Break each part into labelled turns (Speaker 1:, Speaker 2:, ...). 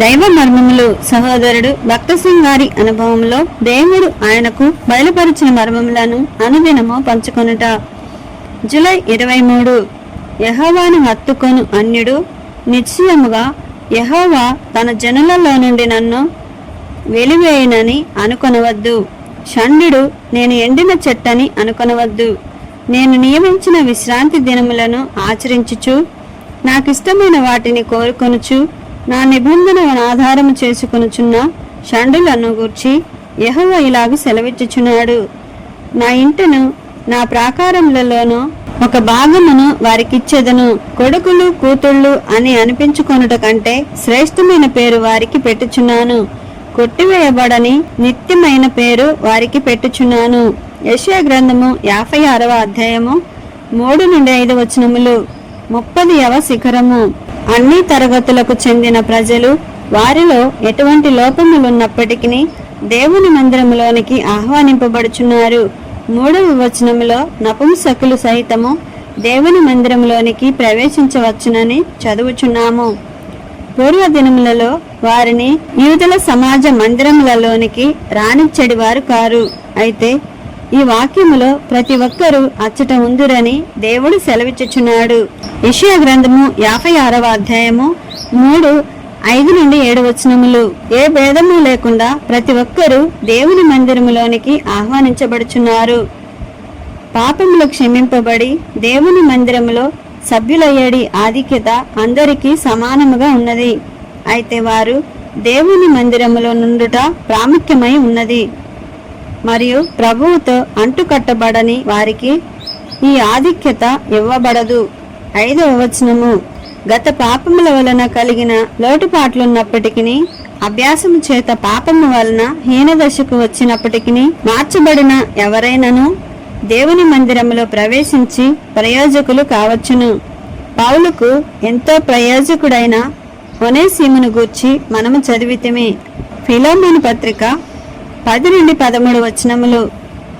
Speaker 1: దైవ మర్మములు సహోదరుడు భక్త సింగ్ గారి అనుభవంలో దేవుడు ఆయనకు బయలుపరిచిన మర్మములను అనుదినము పంచుకొనుట. జూలై ఇరవై మూడు యహోవాను హత్తుకొను అన్యుడు నిశ్చయముగా యహోవా తన జనులలో నుండి నన్ను వెలివేయనని అనుకొనవద్దు. షండు నేను ఎండిన చెట్టని అనుకొనవద్దు. నేను నియమించిన విశ్రాంతి దినములను ఆచరించుచు నాకిష్టమైన వాటిని కోరుకొనుచు నా నిబంధనను ఆధారము చేసుకొనుచున్న షండులను గూర్చి యెహోవా ఇలాగ సెలవిచ్చుచున్నాడు. నా ఇంటను నా ప్రాకారములలోనూ ఒక భాగమును వారికిచ్చేదను. కొడుకులు కూతుళ్ళు అని అనిపించుకొనుట కంటే శ్రేష్టమైన పేరు వారికి పెట్టుచున్నాను. కొట్టివేయబడని నిత్యమైన పేరు వారికి పెట్టుచున్నాను. యశయ గ్రంథము యాభై ఆరవ అధ్యాయము మూడు నుండి ఐదు వచనములు. ముప్పదియవ శిఖరము. అన్ని తరగతులకు చెందిన ప్రజలు వారిలో ఎటువంటి లోపములున్నప్పటికీ దేవుని మందిరములోనికి ఆహ్వానింపబడుచున్నారు. మూడవ వచనములో నపుంసకులు సైతము దేవుని మందిరంలోనికి ప్రవేశించవచ్చునని చదువుచున్నాము. పూర్వ దినములలో వారిని యూదుల సమాజ మందిరములలోనికి రానిచ్చడి వారు కారు. అయితే ఈ వాక్యములో ప్రతి ఒక్కరూ అచ్చట ఉందురని దేవుడు సెలవిచ్చుచున్నాడు. ఇషియా గ్రంథము యాభై ఆరవ అధ్యాయము మూడు ఐదు నుండి ఏడు వచనములు. ఏ భేదము లేకుండా ప్రతి ఒక్కరూ దేవుని మందిరములోనికి ఆహ్వానించబడుచున్నారు. పాపములు క్షమింపబడి దేవుని మందిరములో సభ్యులయ్యేడి ఆధిక్యత అందరికీ సమానముగా ఉన్నది. అయితే వారు దేవుని మందిరములో నుండుట ప్రాముఖ్యమై ఉన్నది. మరియు ప్రభువుతో అంటుకట్టబడని వారికి ఈ ఆధిక్యత ఇవ్వబడదు. ఐదవ వచనము. గత పాపముల వలన కలిగిన లోటుపాట్లున్నప్పటికీ అభ్యాసము చేత పాపము వలన హీనదశకు వచ్చినప్పటికీ మార్చబడిన ఎవరైనను దేవుని మందిరములో ప్రవేశించి ప్రయోజకులు కావచ్చును. పౌలుకు ఎంతో ప్రయోజకుడైన ఒనేసీమును గూర్చి మనము చదివితమే. ఫిలోమోను పత్రిక పది నుండి పదమూడు వచనములు.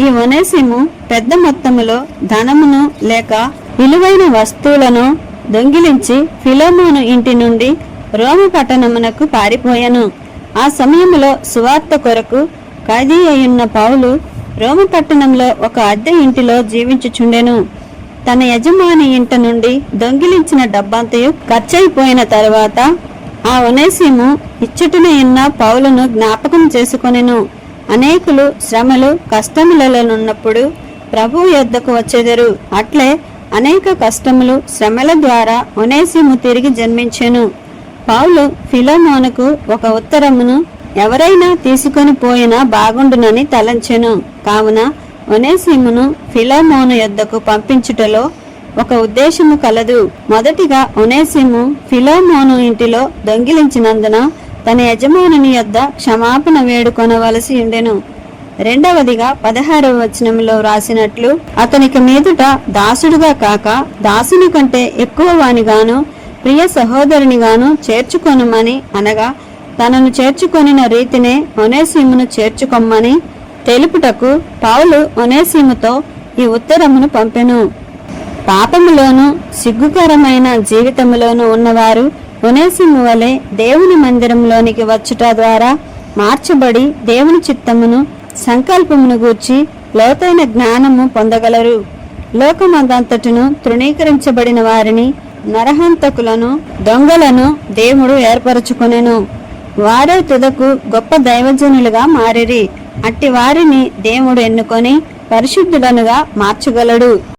Speaker 1: ఈ ఒనేసిము పెద్ద మొత్తములో ధనమును లేక విలువైన వస్తువులను దొంగిలించి ఫిలోమోను ఇంటి నుండి రోమ పట్టణమునకు పారిపోయాను. ఆ సమయంలో సువార్త కొరకు ఖైదీ అయ్యున్న పౌలు రోమ పట్టణంలో ఒక అద్దె ఇంటిలో జీవించుచుండెను. తన యజమాని ఇంట నుండి దొంగిలించిన డబ్బంతయు ఖర్చయిపోయిన తరువాత ఆ ఒనేసిము ఇచ్చటనే ఉన్న పౌలను జ్ఞాపకం చేసుకొనెను. అనేకులు శ్రమలు కష్టములలోనున్నప్పుడు ప్రభువు యొద్దకు వచ్చెదరు. అట్లే అనేక కష్టములు శ్రమల ద్వారా ఒనేసిము తిరిగి జన్మించెను. పౌలు ఫిలోమోనుకు ఒక ఉత్తరమును ఎవరైనా తీసుకొని పోయినా బాగుండునని తలంచెను. కావున ఒనేసిమును ఫిలోమోను యొద్దకు పంపించుటలో ఒక ఉద్దేశము కలదు. మొదటిగా ఒనేసిము ఫిలోమోను ఇంటిలో దొంగిలించినందున తన యజమానుని యొద్ద క్షమాపణ వేడుకొనవలసి ఉండెను. రెండవదిగా పదహారవ వచనంలో వ్రాసినట్లు అతనికి మీదుట దాసుడుగా కాక దాసుని కంటే ఎక్కువ వానిగాను ప్రియ సహోదరునిగాను చేర్చుకొనమని అనగా తనను చేర్చుకొనిన రీతినే ఒనేసీమును చేర్చుకొమ్మని తెలుపుటకు పౌలు ఒనేసీముతో ఈ ఉత్తరమును పంపెను. పాపములోను సిగ్గుకరమైన జీవితములోను ఉన్నవారు ఉనేసిము వలె దేవుని మందిరంలోనికి వచ్చుట ద్వారా మార్చబడి దేవుని చిత్తమును సంకల్పమును గూర్చి లోతైన జ్ఞానము పొందగలరు. లోకమందంతటిను తృణీకరించబడిన వారిని నరహంతకులను దొంగలను దేవుడు ఏర్పరచుకొనెను. వారే తుదకు గొప్ప దైవజనులుగా మారిరి. అట్టి వారిని దేవుడు ఎన్నుకొని పరిశుద్ధులనుగా మార్చగలడు.